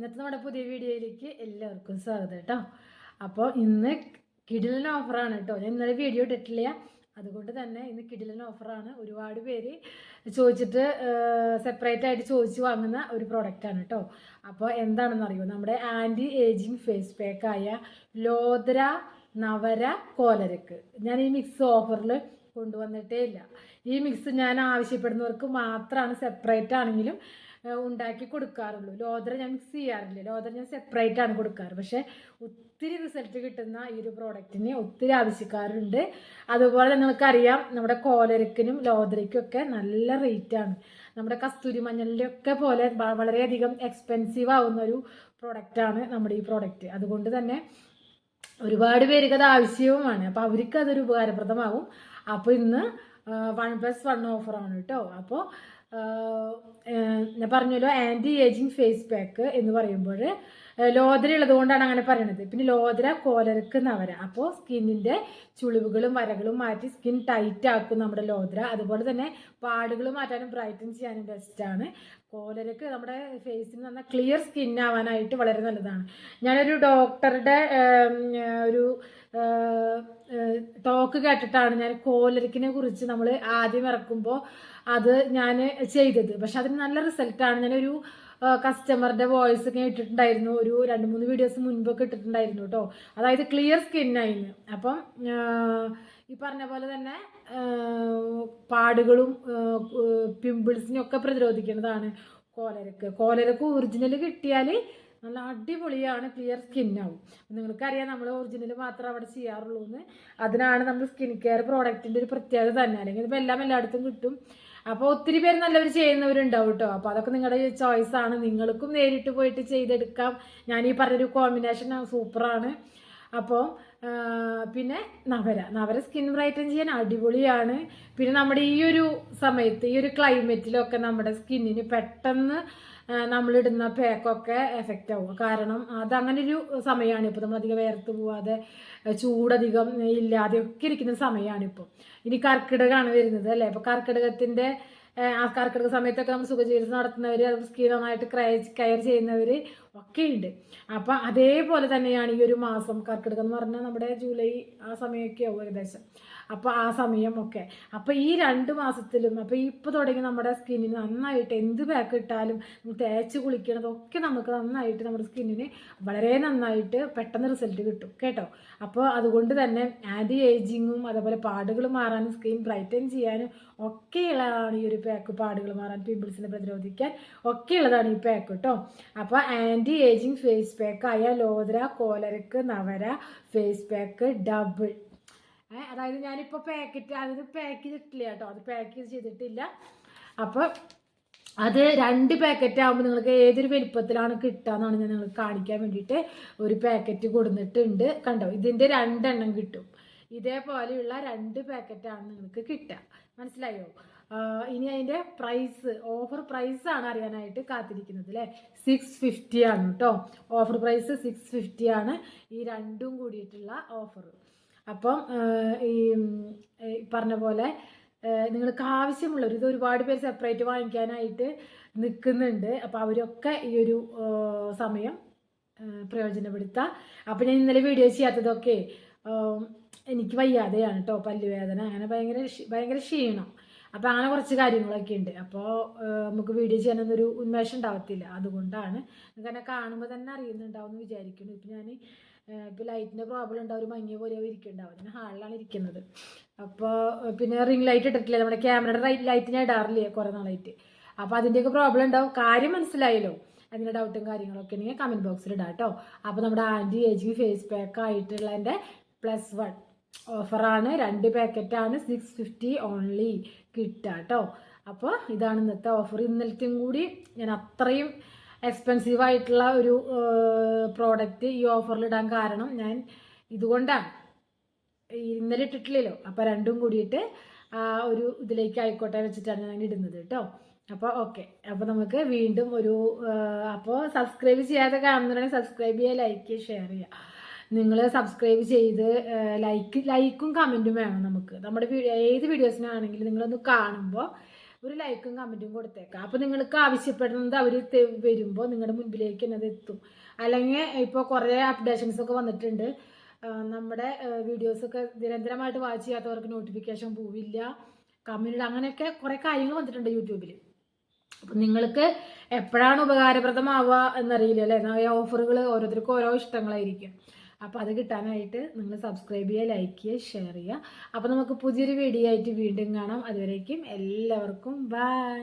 ഇന്നത്തെ നമ്മുടെ പുതിയ വീഡിയോയിലേക്ക് എല്ലാവർക്കും സ്വാഗതം കേട്ടോ. അപ്പോൾ ഇന്ന് കിടിലൻ ഓഫറാണ് കേട്ടോ. ഞാൻ ഇന്നലെ വീഡിയോ ഇട്ടിട്ടില്ല. അതുകൊണ്ട് തന്നെ ഇന്ന് കിടിലൻ ഓഫറാണ്. ഒരുപാട് പേര് ചോദിച്ചിട്ട് സെപ്പറേറ്റ് ആയിട്ട് ചോദിച്ച് വാങ്ങുന്ന ഒരു പ്രോഡക്റ്റാണ് കേട്ടോ. അപ്പോൾ എന്താണെന്ന് അറിയുമോ നമ്മുടെ ആന്റി ഏജിങ് ഫേസ് പാക്കായ ലോദ്ര നവര കോലരക്ക്. ഞാൻ ഈ മിക്സ് ഓഫറിൽ കൊണ്ടുവന്നിട്ടേ ഇല്ല. ഈ മിക്സ് ഞാൻ ആവശ്യപ്പെടുന്നവർക്ക് മാത്രമാണ് സെപ്പറേറ്റ് ആണെങ്കിലും ഉണ്ടാക്കി കൊടുക്കാറുള്ളൂ. ലോദ്ര ഞാൻ മിക്സ് ചെയ്യാറില്ല. ലോദ്ര ഞാൻ സെപ്പറേറ്റ് ആണ് കൊടുക്കാറ്. പക്ഷേ ഒത്തിരി റിസൾട്ട് കിട്ടുന്ന ഈ ഒരു പ്രോഡക്റ്റിന് ഒത്തിരി ആവശ്യക്കാരുണ്ട്. അതുപോലെ നിങ്ങൾക്കറിയാം നമ്മുടെ കോലരക്കിനും ലോദരയ്ക്കും ഒക്കെ നല്ല റേറ്റാണ് നമ്മുടെ കസ്തൂരി മഞ്ഞളിന്റെ ഒക്കെ പോലെ വളരെയധികം എക്സ്പെൻസീവ് ആവുന്ന ഒരു പ്രോഡക്റ്റാണ് നമ്മുടെ ഈ പ്രോഡക്റ്റ് അതുകൊണ്ട് തന്നെ ഒരുപാട് പേർക്ക് അത് ആവശ്യവുമാണ്. അപ്പോൾ അവർക്ക് അതൊരു ഉപകാരപ്രദമാവും അപ്പോൾ ഇന്ന് വൺ പ്ലസ് വൺ ഓഫറാണ് കേട്ടോ. അപ്പോൾ ഞാൻ പറഞ്ഞല്ലോ ആന്റി ഏജിങ് ഫേസ് പാക്ക് എന്ന് പറയുമ്പോൾ ലോദര ഉള്ളതുകൊണ്ടാണ് അങ്ങനെ പറയണത്. പിന്നെ ലോദര കോലരക്ക് നവര. അപ്പോൾ സ്കിന്നിന്റെ ചുളിവുകളും വരകളും മാറ്റി സ്കിൻ ടൈറ്റ് ആക്കും നമ്മുടെ ലോദര അതുപോലെ തന്നെ പാടുകൾ മാറ്റാനും ബ്രൈറ്റൻ ചെയ്യാനും ബെസ്റ്റാണ് കോലരക്ക് നമ്മുടെ ഫേസിന് നല്ല ക്ലിയർ സ്കിൻ ആവാനായിട്ട് വളരെ നല്ലതാണ്. ഞാനൊരു ഡോക്ടറുടെ ഒരു ടോക്ക് കേട്ടിട്ടാണ് ഞാൻ കോലരക്കിനെ കുറിച്ച് നമ്മൾ ആദ്യം ഇറക്കുമ്പോൾ അത് ഞാൻ ചെയ്തത്. പക്ഷെ അതിന് നല്ല റിസൾട്ടാണ് ഞാനൊരു കസ്റ്റമറുടെ വോയിസ് ഒക്കെ ഇട്ടിട്ടുണ്ടായിരുന്നു. ഒരു രണ്ട് മൂന്ന് വീഡിയോസ് മുൻപൊക്കെ ഇട്ടിട്ടുണ്ടായിരുന്നു കേട്ടോ അതായത് ക്ലിയർ സ്കിന്നായിരുന്നു അപ്പം ഈ പറഞ്ഞ പോലെ തന്നെ പാടുകളും പിമ്പിൾസിനും ഒക്കെ പ്രതിരോധിക്കുന്നതാണ് കോലരക്ക്. കോലരക്ക് ഒറിജിനൽ കിട്ടിയാൽ നല്ല അടിപൊളിയാണ് ക്ലിയർ സ്കിന്നാവും നിങ്ങൾക്കറിയാം നമ്മൾ ഒറിജിനൽ മാത്രം അവിടെ ചെയ്യാറുള്ളൂ എന്ന് അതിനാണ് നമ്മൾ സ്കിൻ കെയർ പ്രോഡക്റ്റിന്റെ ഒരു പ്രത്യേകത തന്നെ. അല്ലെങ്കിൽ ഇപ്പോൾ എല്ലാം എല്ലായിടത്തും കിട്ടും. അപ്പോൾ ഒത്തിരി പേര് നല്ലവർ ചെയ്യുന്നവരുണ്ടാവും കേട്ടോ അപ്പോൾ അതൊക്കെ നിങ്ങളുടെ ചോയ്സാണ് നിങ്ങൾക്കും നേരിട്ട് പോയിട്ട് ചെയ്തെടുക്കാം. ഞാൻ ഈ പറഞ്ഞൊരു കോമ്പിനേഷൻ സൂപ്പറാണ് അപ്പോൾ പിന്നെ നവര. നവര സ്കിൻ ബ്രൈറ്റൻ ചെയ്യാൻ അടിപൊളിയാണ്. പിന്നെ നമ്മുടെ ഈ ഒരു സമയത്ത് ഈ ഒരു ക്ലൈമറ്റിലൊക്കെ നമ്മുടെ സ്കിന്നിന് പെട്ടെന്ന് നമ്മളിടുന്ന പേക്കൊക്കെ എഫക്റ്റ് ആവും. കാരണം അതങ്ങനൊരു സമയമാണ് ഇപ്പോൾ നമ്മൾ അധികം വേർത്ത് പോവാതെ ചൂടധികം ഇല്ലാതെ ഒക്കെ ഇരിക്കുന്ന സമയമാണിപ്പോൾ ഇനി കർക്കിടകമാണ് വരുന്നത് അല്ലേ? അപ്പോൾ കർക്കിടകത്തിന്റെ ആ കർക്കിടക സമയത്തൊക്കെ നമ്മൾ സുഖചികിത്സ നടത്തുന്നവർ സ്കിൻ നന്നായിട്ട് കെയർ ചെയ്യുന്നവർ ഒക്കെ ഉണ്ട് അപ്പം അതേപോലെ തന്നെയാണ് ഈ ഒരു മാസം കർക്കിടകം എന്ന് പറഞ്ഞാൽ നമ്മുടെ ജൂലൈ ആ സമയമൊക്കെ ആവും ഏകദേശം. അപ്പോൾ ആ സമയമൊക്കെ. അപ്പോൾ ഈ രണ്ട് മാസത്തിലും അപ്പോൾ ഇപ്പോൾ തുടങ്ങി നമ്മുടെ സ്കിന്നിന് നന്നായിട്ട് എന്ത് പാക്ക് ഇട്ടാലും തേച്ച് കുളിക്കണതൊക്കെ നമുക്ക് നന്നായിട്ട് നമ്മുടെ സ്കിന്നിന് വളരെ നന്നായിട്ട് പെട്ടെന്ന് റിസൾട്ട് കിട്ടും. കേട്ടോ? അപ്പോൾ അതുകൊണ്ട് തന്നെ ആന്റി ഏജിങ്ങും അതേപോലെ പാടുകൾ മാറാനും സ്കിൻ ബ്രൈറ്റൻ ചെയ്യാനും ഒക്കെയുള്ളതാണ് ഈ ഒരു പാക്ക് പാടുകൾ മാറാൻ പിമ്പിൾസിനെ പ്രതിരോധിക്കാൻ ഒക്കെയുള്ളതാണ് ഈ പാക്ക് കേട്ടോ അപ്പോൾ ആന്റി ഏജിങ് ഫേസ് പാക്ക് അയ ലോദ്ര കോലരക്ക് നവര ഫേസ് പാക്ക് ഡബിൾ അതായത് ഞാനിപ്പോൾ പാക്കറ്റ് അതിന് പാക്ക് ചെയ്തിട്ടില്ല കേട്ടോ. അത് പാക്ക് ചെയ്തിട്ടില്ല. അപ്പോൾ അത് രണ്ട് പാക്കറ്റ് ആകുമ്പോൾ നിങ്ങൾക്ക് ഏതൊരു വലിപ്പത്തിലാണ് കിട്ടുക എന്നാണ് ഞാൻ നിങ്ങൾക്ക് കാണിക്കാൻ വേണ്ടിയിട്ട് ഒരു പാക്കറ്റ് കൊടുത്തിട്ടുണ്ട് കണ്ടോ? ഇതിന്റെ രണ്ടെണ്ണം കിട്ടും. ഇതേപോലെയുള്ള രണ്ട് പാക്കറ്റാണ് നിങ്ങൾക്ക് കിട്ടുക. മനസ്സിലായോ? ഇനി അതിന്റെ പ്രൈസ് ഓഫർ ആണ് അറിയാനായിട്ട് കാത്തിരിക്കുന്നത് അല്ലേ സിക്സ് ഫിഫ്റ്റി ആണ് കേട്ടോ ഓഫർ പ്രൈസ് സിക്സ് ഫിഫ്റ്റി ആണ് ഈ രണ്ടും കൂടിയിട്ടുള്ള ഓഫർ അപ്പം ഈ പറഞ്ഞ പോലെ നിങ്ങൾക്ക് ആവശ്യമുള്ളവർ ഇത് ഒരുപാട് പേര് സെപ്പറേറ്റ് വാങ്ങിക്കാനായിട്ട് നിൽക്കുന്നുണ്ട് അപ്പോൾ അവരൊക്കെ ഈ ഒരു സമയം പ്രയോജനപ്പെടുത്തുക അപ്പോൾ ഞാൻ ഇന്നലെ വീഡിയോ ചെയ്യാത്തതൊക്കെ എനിക്ക് വയ്യാതെയാണ് കേട്ടോ പല്ലുവേദന അങ്ങനെ ഭയങ്കര ഭയങ്കര ക്ഷീണം. അപ്പോൾ അങ്ങനെ കുറച്ച് കാര്യങ്ങളൊക്കെ ഉണ്ട്. അപ്പോൾ നമുക്ക് വീഡിയോ ചെയ്യാനൊന്നൊരു ഉന്മേഷം ഉണ്ടാവത്തില്ല. അതുകൊണ്ടാണ്. നിങ്ങൾക്ക് എന്നെ കാണുമ്പോൾ തന്നെ അറിയുന്നുണ്ടാവും എന്ന് വിചാരിക്കുന്നു. ഇപ്പം ഞാൻ ഇപ്പോൾ ലൈറ്റിന്റെ പ്രോബ്ലം ഉണ്ടാവും ഒരു മഞ്ഞ പോലെ ഇരിക്കുന്നുണ്ടാവും. അതിന് ഹാളിലാണ് ഇരിക്കുന്നത്. അപ്പോൾ പിന്നെ റിംഗ് ലൈറ്റ് ഇട്ടിട്ടില്ല. നമ്മുടെ ക്യാമറയുടെ റൈറ്റ് ലൈറ്റ് ഞാൻ ഇടാറില്ല കുറേ നാളായിട്ട്. അപ്പോൾ അതിന്റെയൊക്കെ പ്രോബ്ലം ഉണ്ടാവും. കാര്യം മനസ്സിലായല്ലോ. അതിന്റെ ഡൗട്ടും കാര്യങ്ങളൊക്കെ ഉണ്ടെങ്കിൽ കമന്റ് ബോക്സിൽ ഇടാം കേട്ടോ. അപ്പോൾ നമ്മുടെ ആന്റി ഏജിങ് ഫേസ് പാക്ക് ആയിട്ടുള്ള എന്റെ പ്ലസ് വൺ ഓഫറാണ്. രണ്ട് പാക്കറ്റാണ് സിക്സ് ഫിഫ്റ്റി ഓൺലി കിട്ടുക കേട്ടോ അപ്പോൾ ഇതാണ് ഇന്നത്തെ ഓഫർ. ഇന്നലത്തെയും കൂടി ഞാൻ അത്രയും എക്സ്പെൻസീവ് ആയിട്ടുള്ള ഒരു പ്രോഡക്റ്റ് ഈ ഓഫറിൽ ഇടാൻ കാരണം ഞാൻ ഇതുകൊണ്ടാണ്. ഇന്നലെ ഇട്ടിട്ടില്ലല്ലോ. അപ്പോൾ രണ്ടും കൂടിയിട്ട് ഒരു ഇതിലേക്ക് ആയിക്കോട്ടെ വെച്ചിട്ടാണ് ഞാൻ ഇടുന്നത് കേട്ടോ. അപ്പോൾ ഓക്കെ. അപ്പോൾ നമുക്ക് വീണ്ടും ഒരു അപ്പോൾ സബ്സ്ക്രൈബ് ചെയ്യാതെ കാണുന്നുണ്ടെങ്കിൽ സബ്സ്ക്രൈബ് ചെയ്യുക ലൈക്ക് ചെയ്യുക ഷെയർ ചെയ്യുക. നിങ്ങൾ സബ്സ്ക്രൈബ് ചെയ്ത് ലൈക്ക് ലൈക്കും കമന്റും വേണം നമുക്ക്. നമ്മുടെ ഏത് വീഡിയോസിനാണെങ്കിലും നിങ്ങളൊന്ന് കാണുമ്പോൾ ഒരു ലൈക്കും കമന്റും കൊടുത്തേക്കാം. അപ്പോൾ നിങ്ങൾക്ക് ആവശ്യപ്പെടുന്നത് അവർ വരുമ്പോൾ നിങ്ങളുടെ മുൻപിലേക്ക് തന്നെ അത് എത്തും. അല്ലെങ്കിൽ ഇപ്പോൾ കുറേ അപ്ഡേഷൻസ് ഒക്കെ വന്നിട്ടുണ്ട്. നമ്മുടെ വീഡിയോസൊക്കെ നിരന്തരമായിട്ട് വാച്ച് ചെയ്യാത്തവർക്ക് നോട്ടിഫിക്കേഷൻ പോവില്ല കമന്റ് അങ്ങനെയൊക്കെ കുറേ കാര്യങ്ങൾ വന്നിട്ടുണ്ട് യൂട്യൂബിൽ അപ്പം നിങ്ങൾക്ക് എപ്പോഴാണ് ഉപകാരപ്രദമാവുക എന്നറിയില്ല അല്ലേ? ഓഫറുകൾ ഓരോരുത്തർക്കും ഓരോ ഇഷ്ടങ്ങളായിരിക്കും. അപ്പോൾ അത് കിട്ടാനായിട്ട് നിങ്ങൾ സബ്സ്ക്രൈബ് ചെയ്യുക ലൈക്ക് ചെയ്യുക ഷെയർ ചെയ്യുക. അപ്പോൾ നമുക്ക് പുതിയൊരു വീഡിയോ ആയിട്ട് വീണ്ടും കാണാം. അതുവരേക്കും എല്ലാവർക്കും ബൈ